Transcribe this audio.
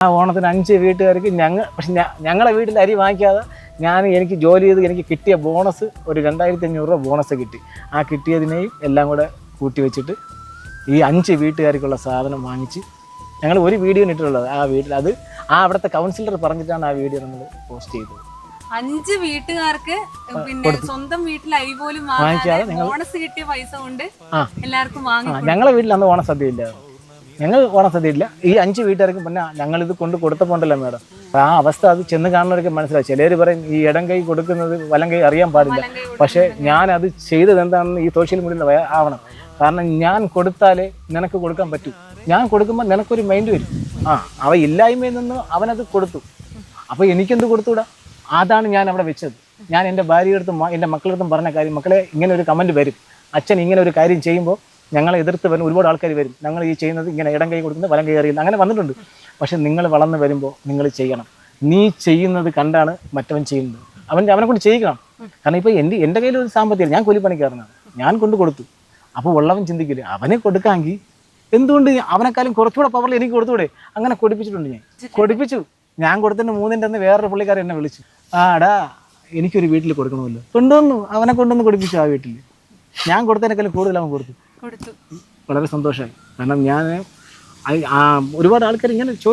ആ ഓണത്തിന് അഞ്ച് വീട്ടുകാർക്ക് ഞങ്ങൾ പക്ഷെ ഞങ്ങളെ വീട്ടിൽ അരി വാങ്ങിക്കാതെ ഞാൻ എനിക്ക് ജോലി ചെയ്ത് എനിക്ക് കിട്ടിയ ബോണസ് ഒരു രണ്ടായിരത്തി അഞ്ഞൂറ് രൂപ ബോണസ് കിട്ടി. ആ കിട്ടിയതിനെയും എല്ലാം കൂടെ കൂട്ടി വെച്ചിട്ട് ഈ അഞ്ച് വീട്ടുകാർക്കുള്ള സാധനം വാങ്ങിച്ച് ഞങ്ങൾ ഒരു വീഡിയോ ഇട്ടിട്ടുള്ളത്. ആ വീട്ടിൽ അത് ആ അവിടുത്തെ കൗൺസിലർ പറഞ്ഞിട്ടാണ് ആ വീഡിയോ നമ്മൾ പോസ്റ്റ് ചെയ്തത്. അഞ്ച് വീട്ടുകാർക്ക് പിന്നെ സ്വന്തം വീട്ടിൽ അരി പോലും വാങ്ങിക്കാതെ ഓണസ് ബോണസ് കിട്ടിയ പൈസ കൊണ്ട് എല്ലാവർക്കും വാങ്ങാം ഞങ്ങളെ വീട്ടിൽ അന്ന് ഓണസദ്യ ഇല്ല ഞങ്ങൾ ഓണം സദ്യയില്ല ഈ അഞ്ച് വീട്ടുകാർക്ക് പിന്നെ ഞങ്ങളിത് കൊണ്ട് കൊടുത്തപ്പോണ്ടല്ലോ മേഡം. ആ അവസ്ഥ അത് ചെന്ന് കാണുന്നവർക്ക് മനസ്സിലാവും. ചിലർ പറയും ഈ ഇടം കൈ കൊടുക്കുന്നത് വലം കൈ അറിയാൻ പാടില്ല. പക്ഷെ അത് ചെയ്തത് എന്താണെന്ന് ഈ സോഷ്യൽ മീഡിയയിൽ ആവണം. കാരണം ഞാൻ കൊടുത്താലേ നിനക്ക് കൊടുക്കാൻ പറ്റൂ. ഞാൻ കൊടുക്കുമ്പോൾ നിനക്കൊരു മൈൻഡ് വരും. ആ അവ ഇല്ലായ്മയിൽ നിന്ന് അവനത് കൊടുത്തു. അപ്പോൾ എനിക്കെന്ത് കൊടുത്തുകൂടാ അതാണ് ഞാൻ അവിടെ വെച്ചത്. ഞാൻ എന്റെ ഭാര്യയുടെ അടുത്തും എന്റെ മക്കളുടെ അടുത്തും പറഞ്ഞ കാര്യം മക്കളെ ഇങ്ങനെ ഒരു കമന്റ് വരും. അച്ഛൻ ഇങ്ങനെ ഒരു കാര്യം ചെയ്യുമ്പോൾ ഞങ്ങളെ എതിർത്ത് വരുന്ന ഒരുപാട് ആൾക്കാർ വരും. ഞങ്ങൾ ഈ ചെയ്യുന്നത് ഇങ്ങനെ ഇടം കൈ കൊടുക്കുന്നത് വലം കൈ അറിയുന്നത് അങ്ങനെ വന്നിട്ടുണ്ട്. പക്ഷെ നിങ്ങൾ വളർന്നു വരുമ്പോൾ നിങ്ങൾ ചെയ്യണം. നീ ചെയ്യുന്നത് കണ്ടാണ് മറ്റവൻ ചെയ്യുന്നത്. അവൻ അവനെ കൊണ്ട് ചെയ്യിക്കണം. കാരണം ഇപ്പോൾ എന്റെ എന്റെ കയ്യിൽ ഒരു സാമ്പത്തികം ഞാൻ കൂലിപ്പണിക്കാരനാണ്. ഞാൻ കൊണ്ട് കൊടുത്തു. അപ്പോൾ ഉള്ളവൻ ചിന്തിക്കില്ല അവനെ കൊടുക്കാമെങ്കിൽ എന്തുകൊണ്ട് അവനെക്കാളും കുറച്ചുകൂടെ പവറിൽ എനിക്ക് കൊടുത്തുകൂടെ? അങ്ങനെ കൊടുപ്പിച്ചിട്ടുണ്ട് ഞാൻ. കൊടുപ്പിച്ചു. ഞാൻ കൊടുത്തിട്ട് മൂന്നിന്റെ അന്ന് വേറൊരു പുള്ളിക്കാരൻ എന്നെ വിളിച്ചു. ആടാ എനിക്കൊരു വീട്ടിൽ കൊടുക്കണമല്ലോ. കൊണ്ടുവന്നു. അവനെ കൊണ്ടുവന്ന് കൊടുപ്പിച്ചു ആ വീട്ടിൽ. ഞാൻ കൊടുത്തതിനേക്കാളും കൂടുതൽ അവൻ കൊടുത്തു. വളരെ സന്തോഷമായി. കാരണം ഞാൻ ഒരുപാട് ആൾക്കാർ ഇങ്ങനെ ചോദിച്ചു